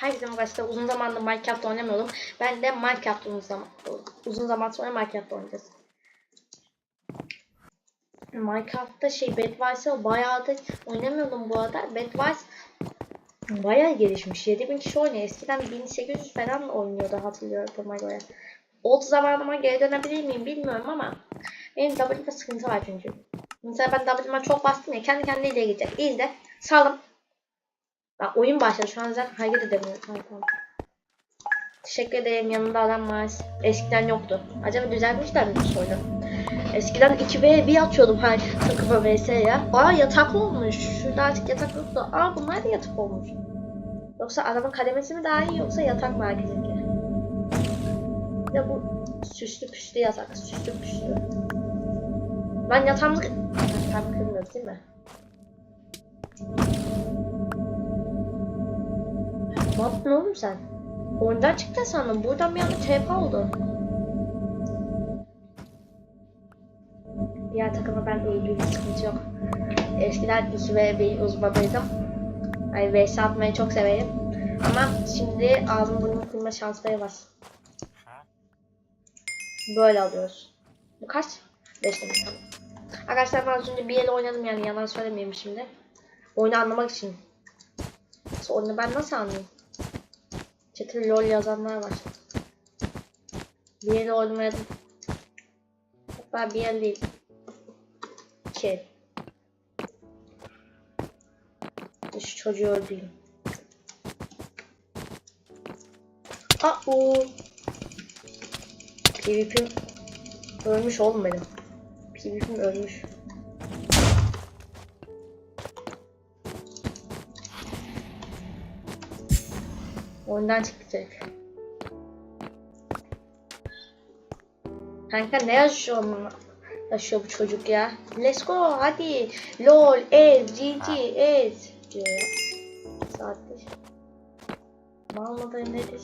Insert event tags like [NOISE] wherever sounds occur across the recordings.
Herkese arkadaşlar uzun zamandır Minecraft oynamıyordum. Ben de Minecraft uzun zaman uzun zaman sonra Minecraft oynayacağız. Minecraft'ta şey Bedwars'ı bayağıdır oynamıyordum bu arada. Bedwars bayağı gelişmiş. 7000 kişi oynuyor. Eskiden 1800 falan oynuyordu hatırlıyorum göre. Old zamanıma geri dönebilir miyim bilmiyorum ama benim W'de sıkıntı var çünkü. Mesela ben W'ma çok bastım ya kendi kendine ileri gidecek. İzle. Saldım. Bak oyun başladı. Şu an zaten hareket edemiyorum. Tamam, tamam. Teşekkür ederim. Yanımda adam var. Eskiden yoktu. Acaba düzeltmişler mi bu soyunu? Eskiden 2v1 atıyordum her takıma vs'ye. Aa yatak olmuş. Şurada artık yatak yoktu. Aa bunlar da yatak olmuş. Yoksa adamın kademesi mi daha iyi yoksa yatak mı herkesinki? Bir de bu süslü püslü yatak. Süslü püslü. Ben yatağımı... Yatağımı kırmıyoruz değil mi? Ne yaptın oğlum sen? Oyundan çıktın sandım. Buradan bir anda TP oldu. Diğer takıma ben bir sıkıntı yok. Eskiden 2 ve 1 uzmanıydım. Ay vs atmayı çok severim. Ama şimdi ağzım burnumu kırma şansları var. Böyle alıyoruz. Bu kaç? 5 demek tamam. Arkadaşlar ben az önce bir el oynadım yani yalan söylemeyeyim şimdi. Oyunu anlamak için. Oyunu ben nasıl anlayayım? Chat'e lol yazanlar var. Bir el oynadım. Hatta bir el değil. El. Şu çocuğu öldüreyim. Aa. PvP'm ölmüş oğlum benim. PvP'm ölmüş. Oyundan çıkacak. Kanka ne yaşıyor mu? Yaşıyor bu çocuk ya. Let's go hadi. LOL, ez, GG, ez. diyor ya. Saattir. Mal mıdır nedir?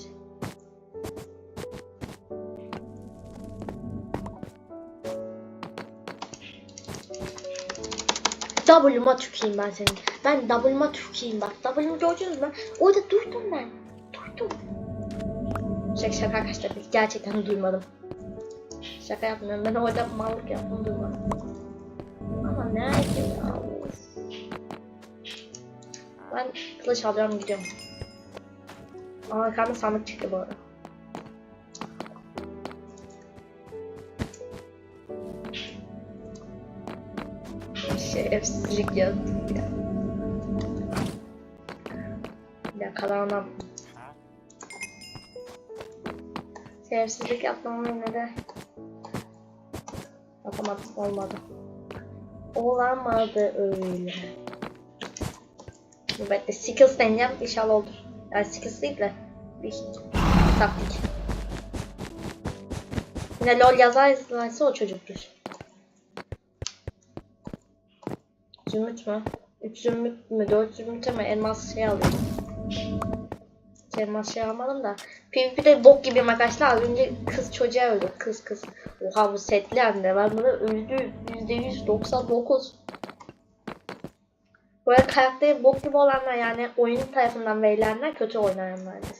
W'ma tükeyim ben senin. Ben W'ma tükeyim bak. W'mu gördünüz mü? Orada durdum ben. Durdum. Şaka şaka arkadaşlar. Gerçekten duymadım. Şaka yapmıyorum. Ben orada mallık yaptım duymadım. Ama nerede ya? Ben kılıç alıyorum gidiyorum. Aa arkamda sandık çıktı bu arada. Şerefsizlik yaptım ya. Yakalanam. Şerefsizlik yapmam yine de. Yapamadım olmadı. Olamadı öyle. Dur bekle skills deneyeceğim inşallah olur. Yani skills değil de bir taktik. Yine lol yazarsa o çocuktur. Zümrüt mü? 3 zümrüt mü? 4 zümrüt mi? Elmas şey alıyorum. Elmas şey almadım da. PvP'de bok gibi arkadaşlar. Az önce kız çocuğa öldü. Kız kız. Oha bu setli anne. Ben bunu öldü. %199. Böyle karakteri bok gibi olanlar yani oyun tarafından verilenler kötü oynayanlardır.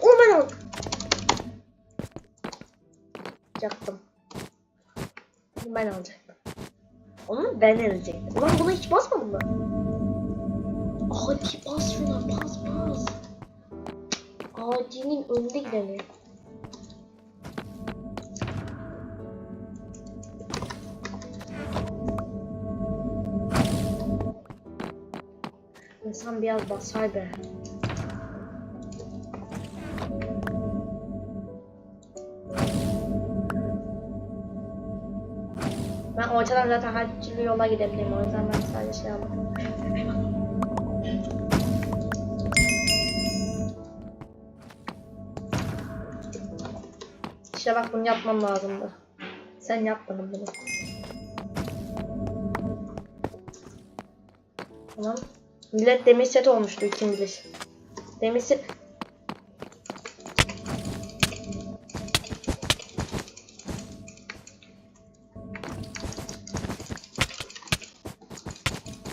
Onu ben aldım. Yaktım. Ben alacaktım. Onu ben edecektim. Ulan buna hiç basmadım mı? Hadi bas şuna bas bas. Adinin önünde gidelim. İnsan biraz basar be. Ben ortadan zaten her türlü yola gidebilirim. O yüzden ben sadece şey İşte bak bunu yapmam lazımdı. Sen yapmadın bunu. Tamam. Millet demir set olmuştu kim bilir. Demir set...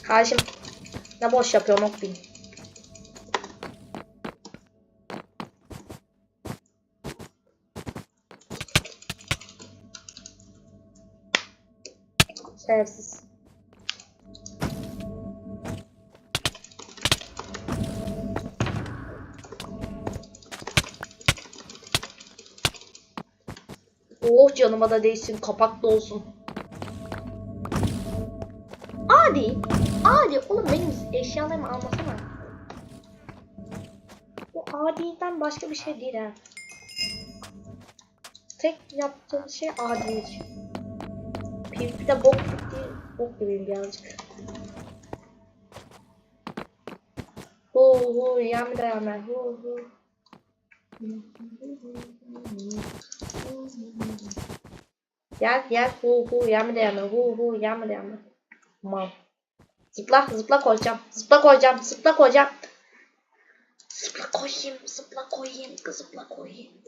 Kardeşim ne boş yapıyorum ok. Şerefsiz. Oh canıma da değsin kapaklı olsun. Adi. Adi oğlum benim eşyalarımı almasana. Bu adiden başka bir şey değil ha. Tek yaptığın şey adilik. PvP'de bok. Bok gibiyim birazcık. Hu hu yam da yam hu hu. Gel gel hu hu yam da yam hu hu yam da yam. Mal. Zıpla zıpla koyacağım. Zıpla koyacağım. Zıpla koyacağım. Zıpla koyayım. Zıpla koyayım. Zıpla koyayım.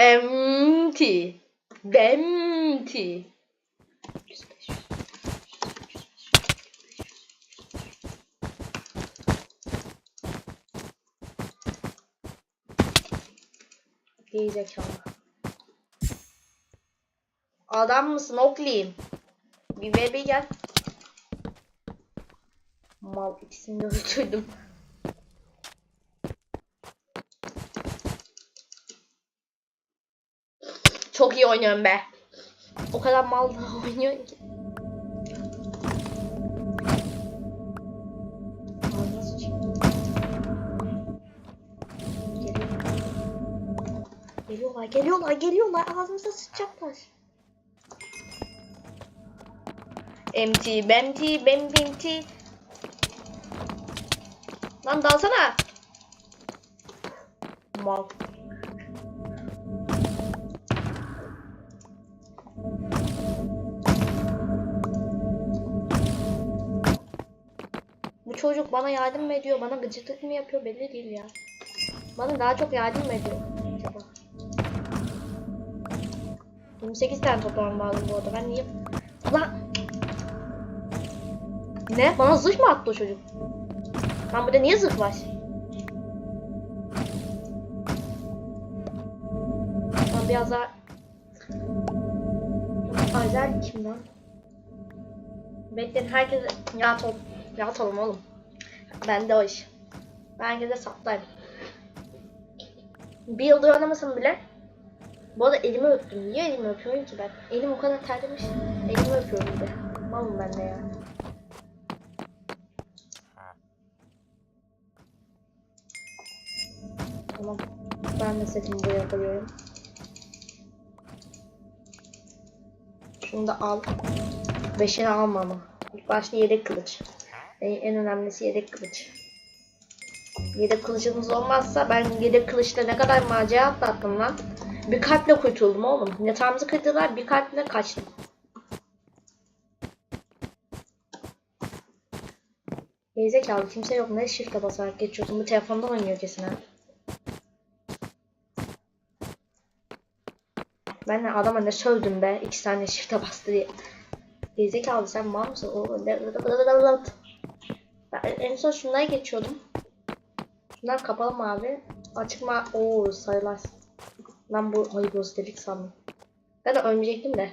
Empty. Empty. Gerizekalı. Adam mısın Oakley'im? Bir bir gel. Mal ikisini de öldürdüm. Çok iyi oynuyorum be. O kadar mal da oynuyor ki. Geliyorlar. Geliyorlar, geliyorlar. Ağzımıza sıçacaklar. Empty, bempty, bempty. Lan dalsana. Mal. Çocuk bana yardım mı ediyor, bana gıcıklık mı yapıyor belli değil ya. Bana daha çok yardım mı ediyor acaba? 28 tane toplamam lazım bu arada. Ben niye... Lan! Ne? Bana zırh mı attı o çocuk? Lan burada niye zırh var? Lan biraz daha... Azer kim lan? Bekleyin herkese ol. Rahat olun oğlum. Ben de o iş. Ben herkese saptayım. Bir yıldır oynamasam bile bu arada elimi öptüm. Niye elimi öpüyorum ki ben? Elim o kadar terlemiş. Elimi öpüyorum bir de. Malım ben de ya. Tamam. Ben de setimi buraya koyuyorum. Şunu da al. Beşini alma ama. İlk başta yedek kılıç. En, en önemlisi yedek kılıç. Yedek kılıcımız olmazsa ben yedek kılıçla ne kadar macera atlattım lan. Bir kalple kurtuldum oğlum. Yatağımızı kırdılar bir kalple kaçtım. Gerizekalı kimse yok. Ne shift'e basarak geçiyorsun? Bu telefondan oynuyor kesin ha. Ben de adama ne sövdüm be. iki tane shift'e bastı diye. Gerizekalı sen mal mısın? Oğlum, Ben en son şunlara geçiyordum. Şunlar kapalı mavi. Açık mavi. Oo sayılar. Lan bu hayır boz dedik sandım. Ben de ölmeyecektim de.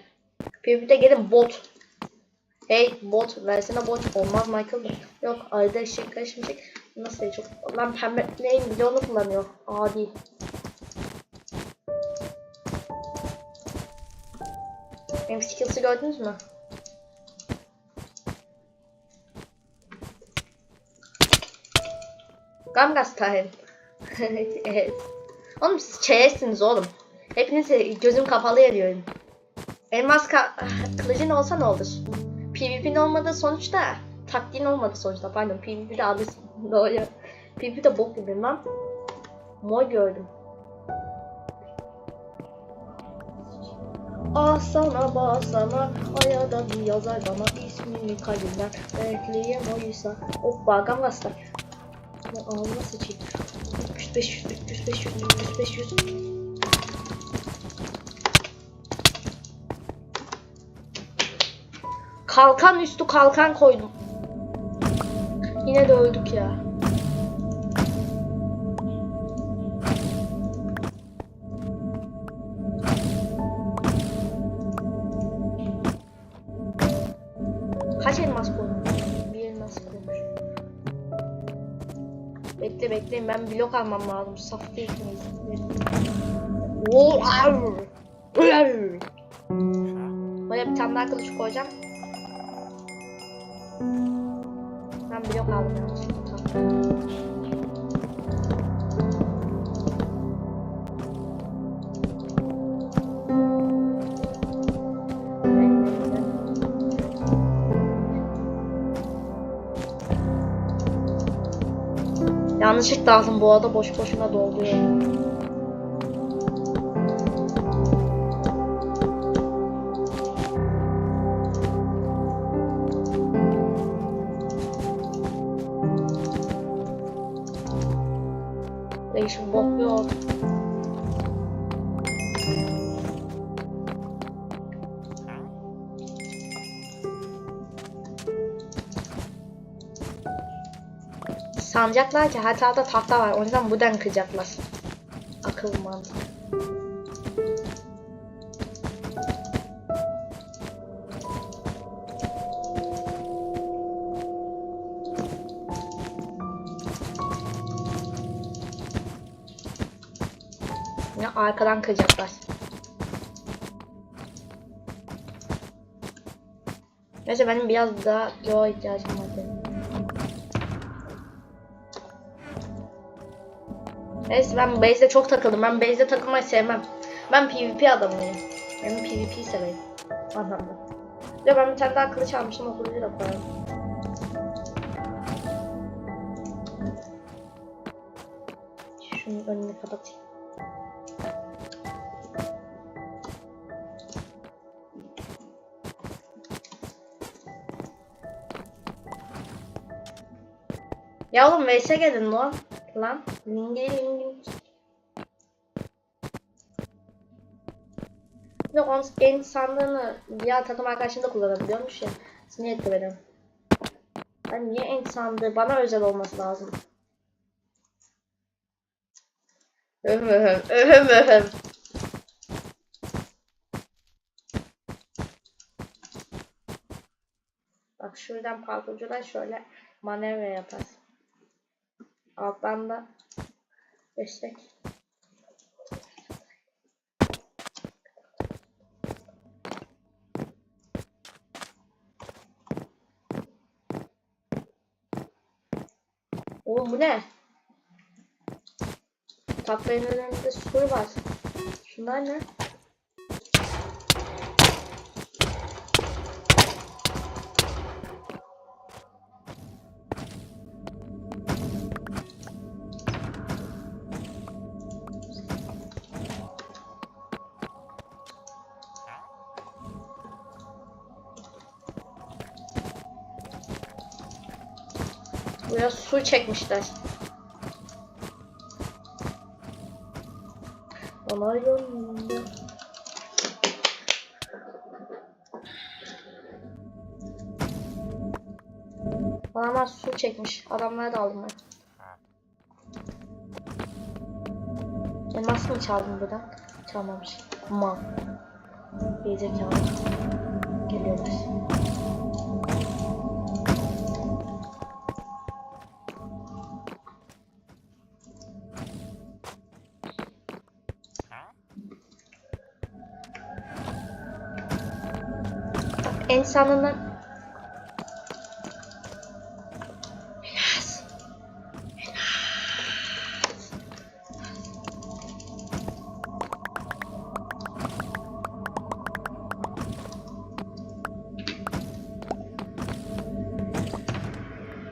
PvP'de gelin bot. Hey bot versene bot. Olmaz Michael. Yok arada eşek karışmayacak. Nasıl çok. Lan pembe neyin milyonu kullanıyor. Adi. Benim skills'ı gördünüz mü? Gamgas [LAUGHS] time. evet. Oğlum siz çeyesiniz oğlum. Hepinizi gözüm kapalı yarıyorum. Elmas [LAUGHS] kılıcın olsa ne olur? PvP'nin olmadığı sonuçta taktiğin olmadı sonuçta pardon PvP'de alırsın. [LAUGHS] Doğru. PvP'de bok gibi lan. Mor gördüm. Ah sana basana ayada bir yazar bana ismini kalbimden bekleyem oysa of bagam Ya ağzıma sıçayım. 300 500 300 500 300 500 kalkan üstü kalkan koydum. Yine de öldük ya. Bekleyin ben blok almam lazım. Saf değil! Buraya bir tane daha kılıç koyacağım. Ben blok aldım. Tamam. Yanlışlıkla aldım bu arada boş boşuna dolduruyor. Sanacaklar ki her tarafta tahta var. O yüzden buradan kıracaklar. Akıl mantığı. Yine arkadan kıracaklar. Neyse benim biraz daha yoğa ihtiyacım var. benim. Neyse ben base'de çok takıldım. Ben base'de takılmayı sevmem. Ben PvP adamıyım. Ben PvP severim. Anlamda. Ya ben bir tane daha kılıç almıştım. O kılıcı da koyalım. Şunun önünü kapatayım. Ya oğlum Veys'e gelin lan. Lan. Lingili. Bir de onun en sandığını diğer takım arkadaşım da kullanabiliyormuş ya. Sinir etti beni. Ben niye en sandığı bana özel olması lazım. Öhüm öhüm öhüm öhüm. Bak şuradan parkurcudan şöyle manevra yaparız. Alttan da destek. Oğlum bu ne? Tatlıların önünde sur var. Şunlar ne? Buraya su çekmişler. Onaylandı. Adamlar su çekmiş. Adamları da aldım ben. Elmas mı çaldım buradan? Çalmamış. Mal. Gerizekalı. Geliyorlar. Biraz.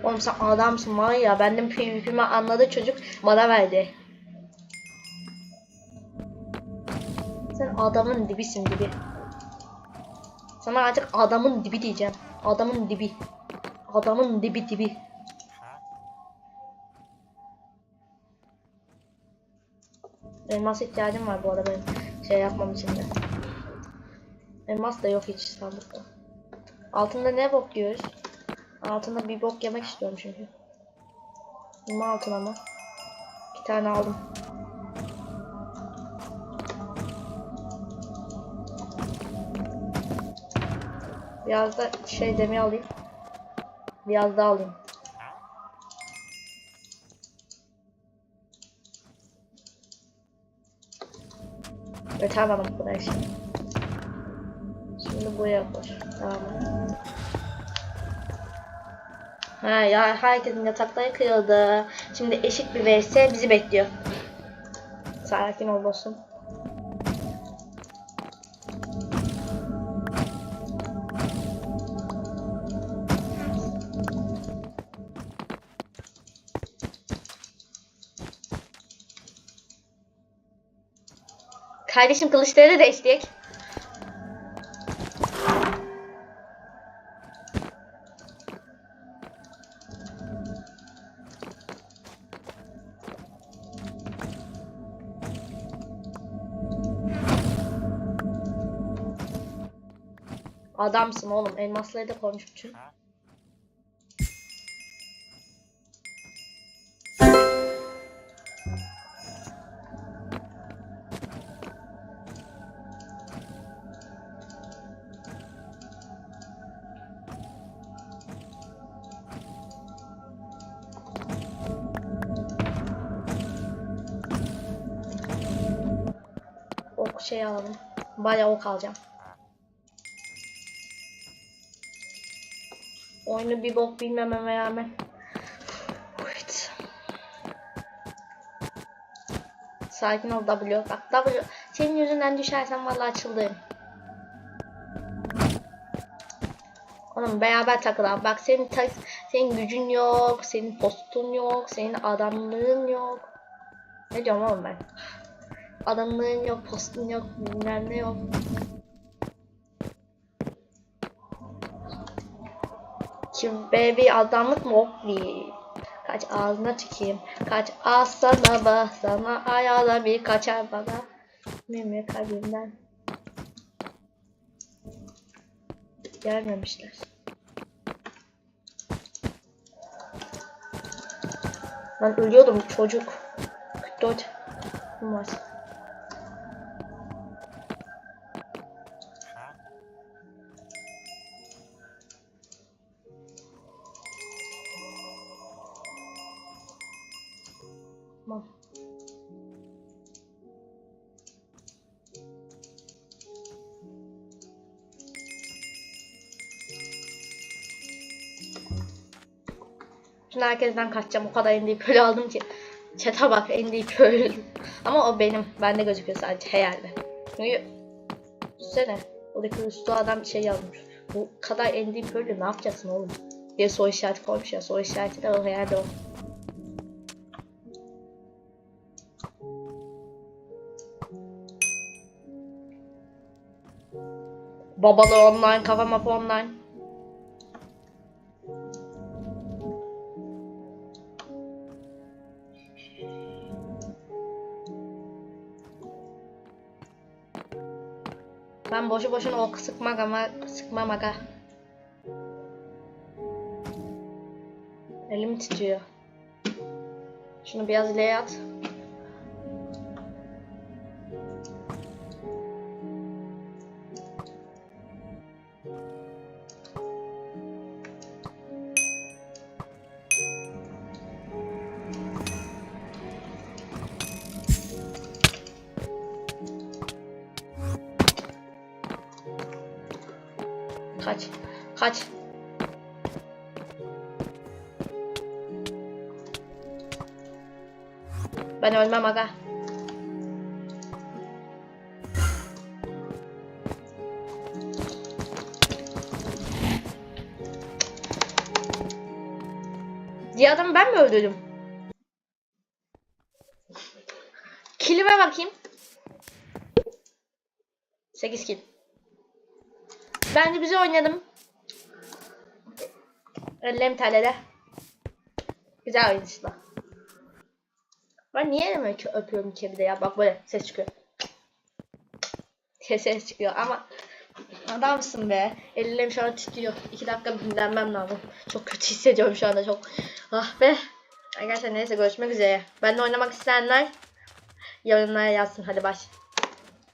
Oğlum sen adamsın var ya benim PvP'mi anladı çocuk bana verdi. Sen adamın dibisin dibi. Sana artık adamın dibi diyeceğim. Adamın dibi. Adamın dibi dibi. Elmas ihtiyacım var bu arada benim şey yapmam için de. Elmas da yok hiç sandıkta. Altında ne bok yiyoruz? Altında bir bok yemek istiyorum çünkü. Bunun altına mı? İki tane aldım. Biraz da şey demir alayım. Biraz daha alayım. Ve tamam arkadaşlar. Şimdi buraya koy. Tamam. Ha ya herkesin yatakları kırıldı. Şimdi eşit bir vs bizi bekliyor. Sakin ol dostum. Kardeşim kılıçları değiştik. Adamsın oğlum. Elmasları da koymuş bütün. Şey alalım. Bayağı ok alacağım. Oyunu bir bok bilmememe rağmen. Evet. Sakin ol W. Bak W. Senin yüzünden düşersen vallahi açıldım. Oğlum beraber takılalım. Bak senin tak senin gücün yok, senin postun yok, senin adamlığın yok. Ne diyorum oğlum ben? Adamlığın yok, postun yok, bilmem ne yok. Şimdi bir adamlık mı değil. Kaç ağzına tükeyim. Kaç ağız sana bak sana ayağla bir kaçar bana. Mimi kalbimden. Gelmemişler. Ben ölüyordum çocuk. 44 var. Şimdi herkesten kaçacağım. O kadar Endy Pearl aldım ki. Çete bak Endy Pearl. Ama o benim. Bende gözüküyor sadece hayalde. Çünkü Düşünsene. Oradaki usta adam şey yazmış. Bu kadar Endy Pearl'ü ne yapacaksın oğlum? diye soru işareti koymuş ya. Soru işareti de o hayalde o. Babalı online, kafa mapı online. Boşu boşuna ok sıkmak ama sıkmam aga. Elim titriyor. Şunu biraz ileri at. Kaç. Ben ölmem aga. Diğer adamı ben mi öldürdüm? Kilime bakayım. 8 kill. Ben de oynadım. Ellem telede. Güzel işte. Ben niye elimi ki öpüyorum kebide ya? Bak böyle ses çıkıyor. ses çıkıyor ama Adamsın be. Ellerim şu an titriyor. İki dakika dinlenmem lazım. Çok kötü hissediyorum şu anda çok. Ah be. Arkadaşlar neyse görüşmek üzere. Benimle oynamak isteyenler yorumlara yazsın. Hadi baş.